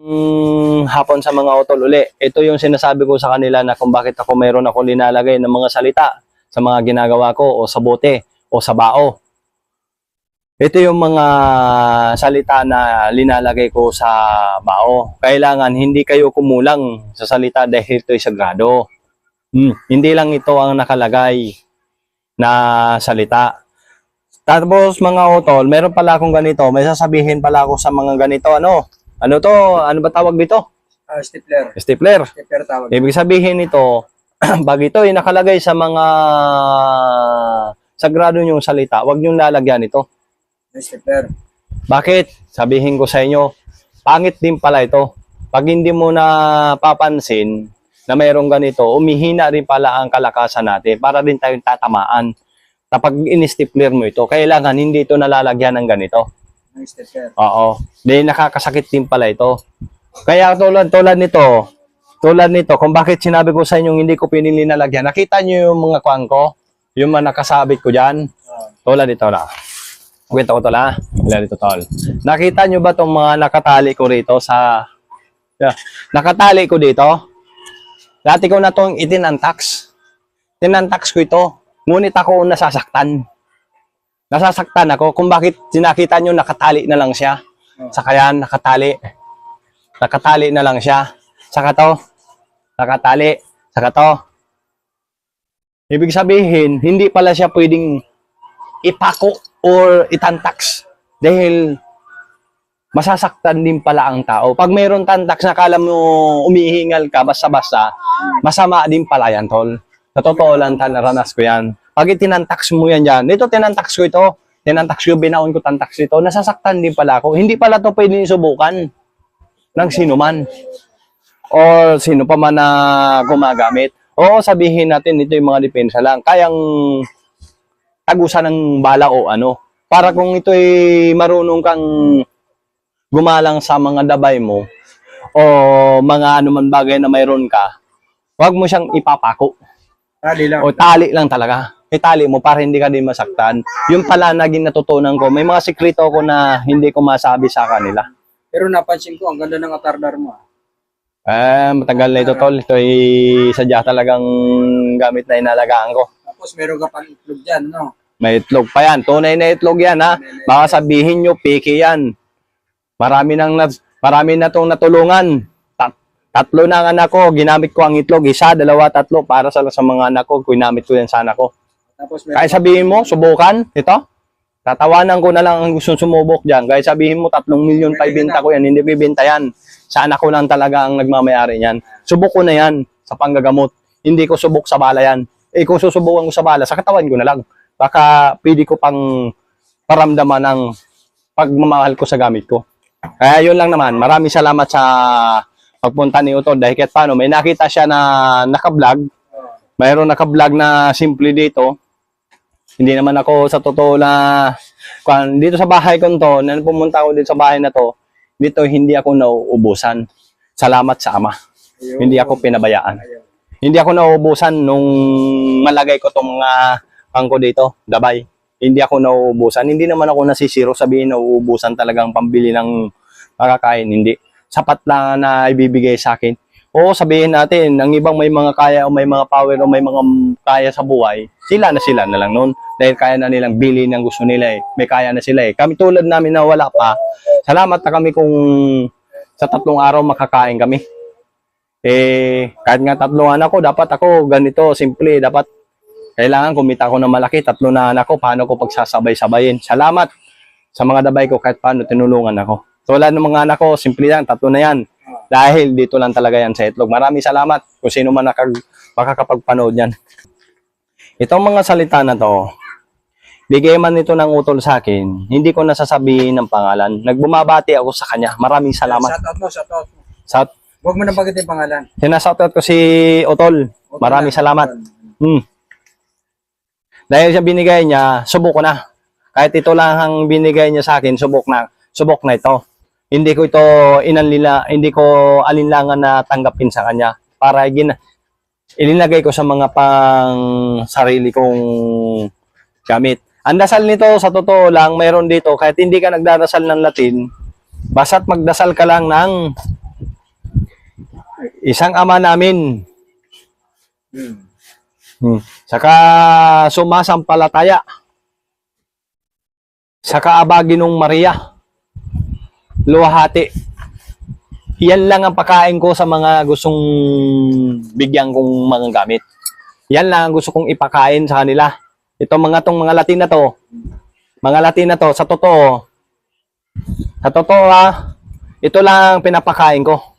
Mm, hapon sa mga utol uli. Ito yung sinasabi ko sa kanila na kung bakit ako mayroon ako linalagay ng mga salita sa mga ginagawa ko o sa bote o sa bao. Ito yung mga salita na linalagay ko sa bao. Kailangan hindi kayo kumulang sa salita dahil ito'y sagrado. Hmm, hindi lang ito ang nakalagay na salita. Tapos mga utol, meron pala akong ganito. May sasabihin pala ako sa mga ganito. Ano? Ano to? Ano ba tawag dito? Ah, stapler. Stapler. Stapler tawag. Ibig sabihin nito, pag ito ay nakalagay sa mga sagrado niyong salita, huwag niyong lalagyan ito. Stapler. Bakit? Sabihin ko sa inyo, pangit din pala ito. Pag hindi mo na papansin na mayroong ganito, umihina rin pala ang kalakasan natin para din tayong tatamaan. Kapag in-stapler mo ito, kailangan hindi ito nalalagyan ng ganito. Ng stapler. Oo. Di nakakasakit din pala ito. Kaya tulad tulad nito, tulad nito, kung bakit sinabi ko sa inyo hindi ko pinili na lagyan. Nakita niyo yung mga kwang ko? Yung mga nakasabit ko diyan? Tulad nito na. Kwento ko to la. Tulad dito tol. Nakita niyo ba tong mga nakatali ko rito sa Yeah. Nakatali ko dito? Dati ko na tong itinantax. Tinantax ko ito. Ngunit ako ang nasasaktan nasasaktan ako kung bakit sinakita nyo nakatali na lang siya. Sa kaya nakatali. Nakatali na lang siya. Saka to. Nakatali. Saka to. Ibig sabihin, hindi pala siya pwedeng ipako or itantax. Dahil masasaktan din pala ang tao. Pag mayroon tantax na kala mo umihingal ka basta-basta, masama din pala yan, tol. Sa totoo lang, tal, naranas ko yan. Pag itinantax mo yan dyan, ito tinantax ko ito, tinantax ko, binaon ko tantax ito, nasasaktan din pala ako. Hindi pala to pwede subukan ng sino man. O sino pa man na gumagamit. Oo, sabihin natin ito yung mga depensa lang. Kayang tagusan ng bala o ano. Para kung ito'y marunong kang gumalang sa mga dabay mo o mga anuman bagay na mayroon ka, huwag mo siyang ipapako. Tali lang. O tali lang talaga. Itali mo para hindi ka din masaktan. Yung pala naging natutunan ko, may mga sikreto ko na hindi ko masabi sa kanila. Pero napansin ko, ang ganda ng atardar mo. ah. Eh, matagal na ito tol. Ito ay sadya talagang gamit na inalagaan ko. Tapos meron ka pang itlog dyan, no? May itlog pa yan. Tunay na itlog yan ha. Baka sabihin nyo, piki yan. Marami nang na, marami na tong natulungan. Tat, tatlo na ang anak ko, ginamit ko ang itlog. Isa, dalawa, tatlo. Para sa, sa mga anak ko, ginamit ko yan sa anak ko. Tapos meron Kaya sabihin mo, subukan, ito. Tatawanan ko na lang ang gusto sumubok dyan. Kaya sabihin mo, tatlong milyon pa ibenta ko yan. Hindi ko ibenta yan. Sa anak ko lang talaga ang nagmamayari yan. Subok ko na yan sa panggagamot. Hindi ko subok sa bala yan. Eh kung susubukan ko sa bala, sa katawan ko na lang. Baka pwede ko pang paramdaman ng pagmamahal ko sa gamit ko. Kaya yun lang naman. Maraming salamat sa pagpunta ni Utol. Dahil kahit paano, may nakita siya na nakablog. Mayroon nakablog na simple dito. Hindi naman ako sa totoo na kung dito sa bahay ko to, na pumunta ako dito sa bahay na to, dito hindi ako nauubusan. Salamat sa Ama. Ayun. Hindi ako pinabayaan. Ayun. Hindi ako nauubusan nung malagay ko tong mga pangko dito, gabay. Hindi ako nauubusan. Hindi naman ako nasisiro sabihin nauubusan talagang pambili ng makakain. Hindi. Sapat lang na ibibigay sa akin. Oo, sabihin natin, ang ibang may mga kaya o may mga power o may mga kaya sa buhay, sila na sila na lang noon. Dahil kaya na nilang bili ng gusto nila eh. May kaya na sila eh. Kami tulad namin na wala pa, salamat na kami kung sa tatlong araw makakain kami. Eh, kahit nga tatlong anak ko, dapat ako ganito, simple, dapat kailangan kumita ko ng malaki, tatlo na anak ko, paano ko pagsasabay-sabayin. Salamat sa mga dabay ko kahit paano tinulungan ako. Tulad ng mga anak ko, simple yan, tatlo na yan. Dahil dito lang talaga yan sa itlog. Maraming salamat kung sino man nakag, makakapagpanood yan. Itong mga salita na to, bigay man ito ng utol sa akin, hindi ko nasasabihin ng pangalan. Nagbumabati ako sa kanya. Maraming salamat. Shout out mo, shout out mo. Sa, Huwag mo nang bagitin pangalan. sinasoutout ko si Utol. Maraming salamat. Hmm. Dahil sa binigay niya, subok ko na. Kahit ito lang ang binigay niya sa akin, subok na. Subok na ito. Hindi ko ito inanlila, hindi ko alinlangan na tanggapin sa kanya para gin ilinagay ko sa mga pang sarili kong gamit. Ang dasal nito sa totoo lang, mayroon dito kahit hindi ka nagdarasal ng Latin, basta't magdasal ka lang ng isang ama namin, Hmm. Hmm. Saka sumasampalataya. Saka abaginong Maria. Luwahati. Yan lang ang pakain ko sa mga gustong bigyan kong mga gamit. Yan lang ang gusto kong ipakain sa kanila. Ito mga tong mga Latin na to. Mga Latin na to, sa totoo, sa totoo ha, ito lang ang pinapakain ko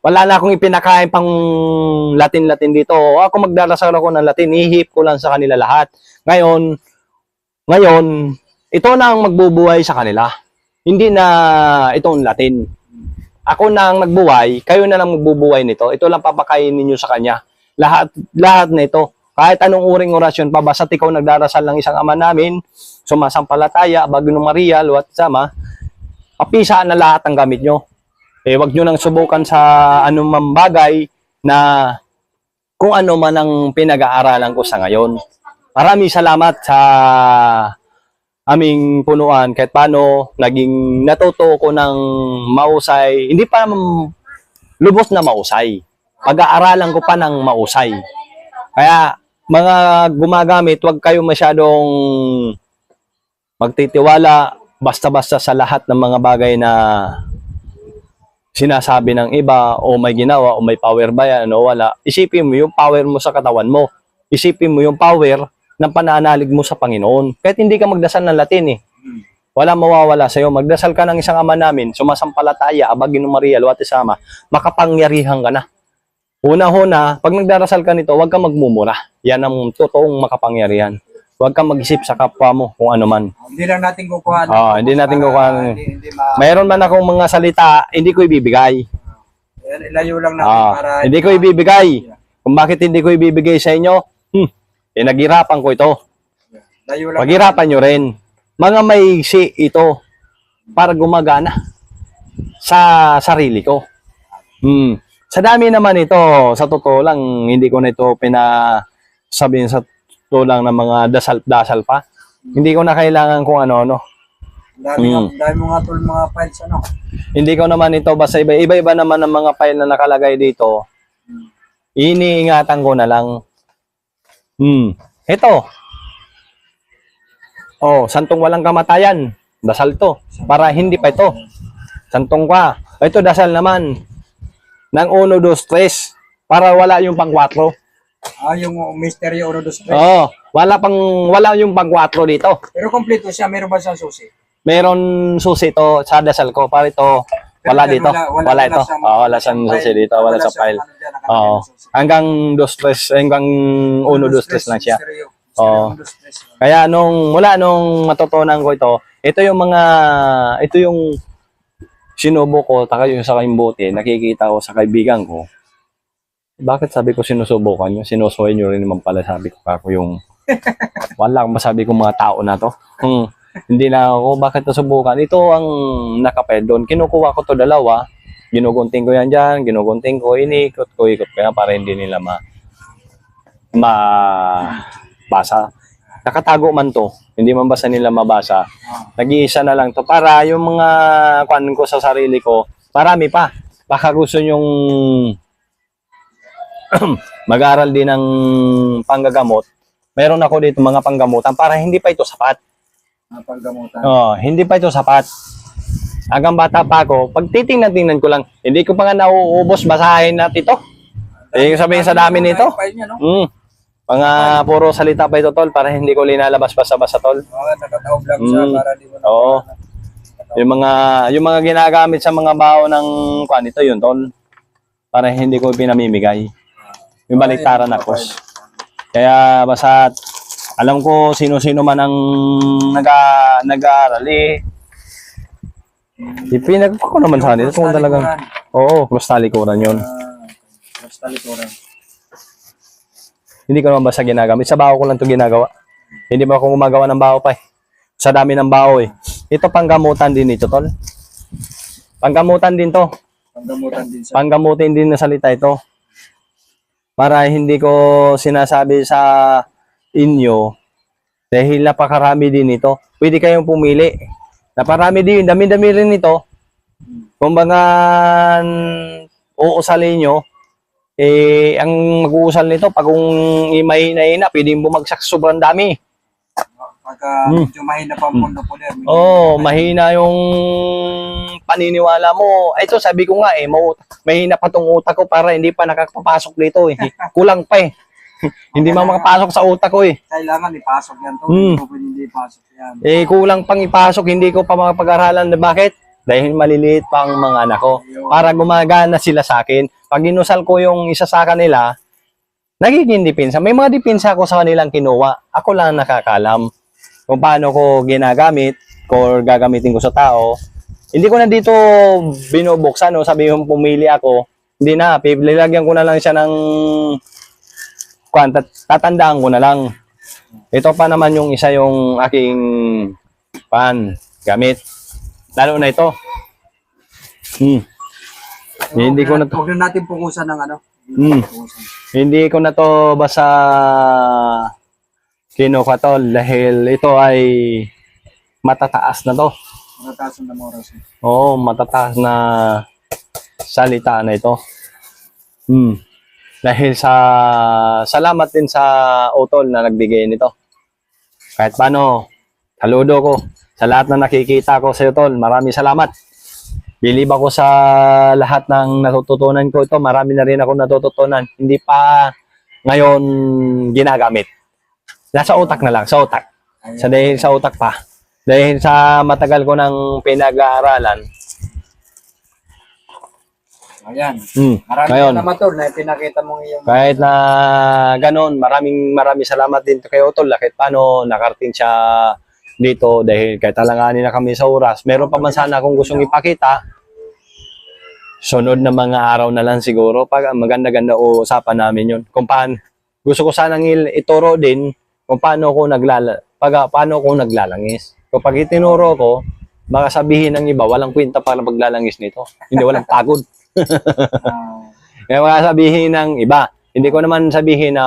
wala na akong ipinakain pang Latin-Latin dito. Ako magdarasal ako ng Latin, ihip ko lang sa kanila lahat. Ngayon, ngayon, ito na ang magbubuhay sa kanila. Hindi na itong Latin. Ako na ang nagbuhay, kayo na lang magbubuhay nito. Ito lang papakain ninyo sa kanya. Lahat, lahat na ito. Kahit anong uring orasyon pa, basta ikaw nagdarasal ng isang ama namin, sumasampalataya, bago ng Maria, luwat sama, papisaan na lahat ang gamit nyo eh wag nyo nang subukan sa anumang bagay na kung ano man ang pinag-aaralan ko sa ngayon. Maraming salamat sa aming punuan kahit paano naging natuto ko ng mausay. Hindi pa lubos na mausay. Pag-aaralan ko pa ng mausay. Kaya mga gumagamit, wag kayo masyadong magtitiwala basta-basta sa lahat ng mga bagay na sinasabi ng iba o may ginawa o may power ba yan o wala, isipin mo yung power mo sa katawan mo. Isipin mo yung power ng pananalig mo sa Panginoon. Kahit hindi ka magdasal ng Latin eh. Wala mawawala sa'yo. Magdasal ka ng isang ama namin, sumasampalataya, abagin ng Maria, luwat isama, makapangyarihan ka na. Una-una, pag nagdarasal ka nito, huwag ka magmumura. Yan ang totoong makapangyarihan. Huwag kang mag-isip sa kapwa mo kung ano man. Hindi lang natin kukuha. ng- Ah, hindi natin kukuha Hindi, hindi ma- Mayroon man akong mga salita, hindi ko ibibigay. Ilayo lang natin Ah, para... hindi ko ibibigay. Kung bakit hindi ko ibibigay sa inyo, hmm, eh, naghirapan ko ito. Paghirapan nyo rin. Mga maiksi ito para gumagana sa sarili ko. Hmm. Sa dami naman ito, sa totoo lang, hindi ko na ito pinasabihin sa totoo lang ng mga dasal-dasal pa. Hindi ko na kailangan kung ano-ano. Dami, Hmm. nga- dami mo nga tol mga files ano. Hindi ko naman ito basta iba. Iba-iba naman ang mga file na nakalagay dito. Iniingatan ko na lang. Hmm. Ito. Oh, santong walang kamatayan. Dasal to. Para hindi pa ito. Santong ka. Ito dasal naman. Ng 1, 2, 3. Para wala yung pang 4. Ah, yung Mystery 1, 2, 3. Oh, wala pang wala yung pang 4 dito. Pero kompleto siya, meron ba siyang susi? Meron susi to sa dasal ko. Para ito wala dito. wala- Wala, wala- ito. wala Oh, wala siyang susi dito. Wala, sa file. ano Oo. na susi. Hanggang 2, 3, hanggang 1, 2, 3 lang siya. Oo. Mystery 1, 2, 3. Kaya nung mula nung matutunan ko ito, ito yung mga ito yung sinubo ko, taka yung sa buti, nakikita ko sa kaibigan ko. Bakit sabi ko sinusubukan nyo? Sinusuhay nyo rin naman pala sabi ko kako yung wala akong masabi ko mga tao na to. Hmm. Hindi na ako, bakit nasubukan? Ito ang nakaped doon. Kinukuha ko to dalawa. Ginugunting ko yan dyan, ginugunting ko, inikot ko, ikot ko yan para hindi nila ma ma basa. Nakatago man to, hindi man basta nila mabasa. Nag-iisa na lang to para yung mga kwan ko sa sarili ko, marami pa. Baka gusto nyong mag-aral din ng panggagamot. Meron ako dito mga panggamutan para hindi pa ito sapat. Ah, panggamutan. Oh, hindi pa ito sapat. Hanggang bata pa ako, pag titingnan-tingnan ko lang, hindi ko pa nga nauubos, basahin natin ito. Eh, sabihin sa dami nito. Mga? Mm. Mga puro salita pa ito, tol, para hindi ko linalabas basta-basta, tol. Oo, nakataob lang siya Mm. para di mo na... Oo. Yung mga yung mga ginagamit sa mga bao ng kwan ito yun, tol. Para hindi ko pinamimigay. Yung baliktaran na kos. Kaya basta alam ko sino-sino man ang naga, nag-aaral eh. Ipinag ko naman sa kanila kung talagang Oo, cross talikuran yun. Basta likuran. Hindi ko naman basta ginagamit. Sa bao ko lang to ginagawa. Hindi mo ako gumagawa ng bao pa eh. Sa dami ng bao eh. Ito panggamutan din ito, tol. Panggamutan din to. Panggamutan din siya. Panggamutin din na salita ito. Para hindi ko sinasabi sa inyo dahil napakarami din ito. Pwede kayong pumili. Naparami din, dami-dami rin ito. Kumbaga, uusalin nyo, eh, ang mag-uusal nito, pag kung mahina-hina, pwedeng bumagsak sa sobrang dami. Pagka Hmm. medyo mahina pa ang mundo po din. Oo, oh, mahina yung paniniwala mo. Ito, sabi ko nga eh, mahina pa tong utak ko para hindi pa nakakapasok dito eh. Kulang pa eh. hindi ma makapasok sa utak ko eh. Kailangan ipasok yan to. Hmm. Hindi po pwede hindi ipasok yan. Eh, kulang pang ipasok, hindi ko pa makapag-aralan. Bakit? Dahil maliliit pa ang mga anak ko. Para gumagana sila sa akin. Pag inusal ko yung isa sa kanila, nagiging dipinsa. May mga dipinsa ako sa kanilang kinuha. Ako lang nakakalam kung paano ko ginagamit or gagamitin ko sa tao. Hindi ko na dito binubuksan. No? Sabi yung pumili ako, hindi na. Pipilagyan ko na lang siya ng kwan, tat- tatandaan ko na lang. Ito pa naman yung isa yung aking pan gamit. Lalo na ito. Hmm. Hindi ko na to. Huwag na natin pukusan ng ano. Hmm. Hindi ko na to basta kinuha to dahil ito ay matataas na to. Matataas ang oras. eh. Oo, matataas na salita na ito. Hmm. Dahil sa salamat din sa utol na nagbigay nito. Kahit paano, saludo ko sa lahat na nakikita ko sa utol. Maraming salamat. Bilib ako sa lahat ng natututunan ko ito. Marami na rin ako natututunan. Hindi pa ngayon ginagamit. Nasa utak na lang, sa utak. Sa dahil sa utak pa. Dahil sa matagal ko ng pinag-aaralan, Ayan. hmm, Maraming ngayon, salamat tol na pinakita mong iyong kahit na ganon, maraming maraming salamat din kay Otol. Kahit paano, nakarating siya dito dahil kahit talanganin na kami sa oras. Meron pa man sana akong gustong ipakita. Sunod na mga araw na lang siguro. Pag maganda-ganda usapan namin yun. Kung paano, gusto ko sanang ituro din kung paano ko naglala, pag, paano ko naglalangis. Kapag itinuro ko, baka sabihin ng iba, walang kwenta para maglalangis nito. Hindi, walang pagod. Kaya mga sabihin ng iba, hindi ko naman sabihin na,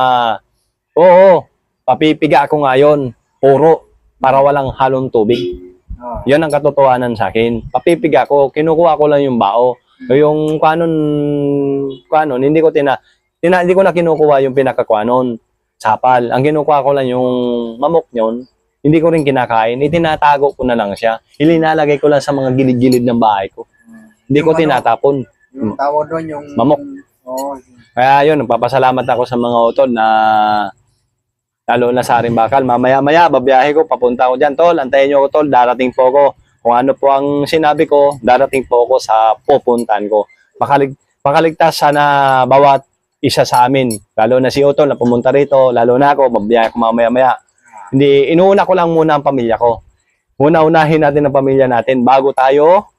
oo, papipiga ako ngayon, puro, para walang halong tubig. ah, Yan ang katotohanan sa akin. Papipiga ko, kinukuha ko lang yung bao. Yung kwanon, kwanon, hindi ko tina, tina, hindi ko na kinukuha yung pinakakwanon, sapal. Ang kinukuha ko lang yung mamok nyon, hindi ko rin kinakain, itinatago ko na lang siya. Ilinalagay ko lang sa mga gilid-gilid ng bahay ko. Hindi ko Yung tinatapon. Yung tawag doon yung... Mamok. Oo. Kaya yun, nagpapasalamat ako sa mga utol na lalo na sa aring bakal. Mamaya-maya, babiyahe ko, papunta ako dyan, tol. Antayin nyo ko, tol. Darating po ako. Kung ano po ang sinabi ko, darating po ako sa pupuntan ko. Makalig makaligtas sana bawat isa sa amin. Lalo na si Utol na pumunta rito. Lalo na ako, babiyahe ko mamaya-maya. Hindi, inuuna ko lang muna ang pamilya ko. Una-unahin natin ang pamilya natin bago tayo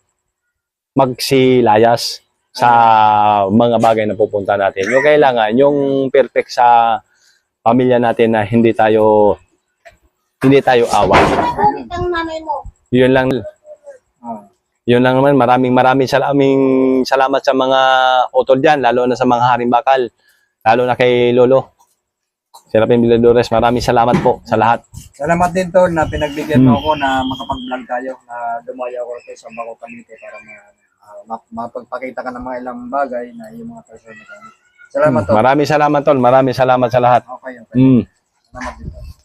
magsilayas sa mga bagay na pupunta natin. Yung kailangan, yung perfect sa pamilya natin na hindi tayo hindi tayo away. Yun lang Ah, yun lang naman. Maraming maraming salaming salamat sa mga utol diyan, lalo na sa mga haring bakal. Lalo na kay Lolo. Serapin Biladores, maraming salamat po sa lahat. Salamat din tol na pinagbigyan Hmm. mo ako na makapag-vlog tayo na dumaya ako rito sa Bako Cavite para ma, ma- mapagpakita ka ng mga ilang bagay na yung mga personal na. Salamat tol. Maraming salamat tol, maraming salamat sa lahat. Okay, okay. Mm. Salamat din tol.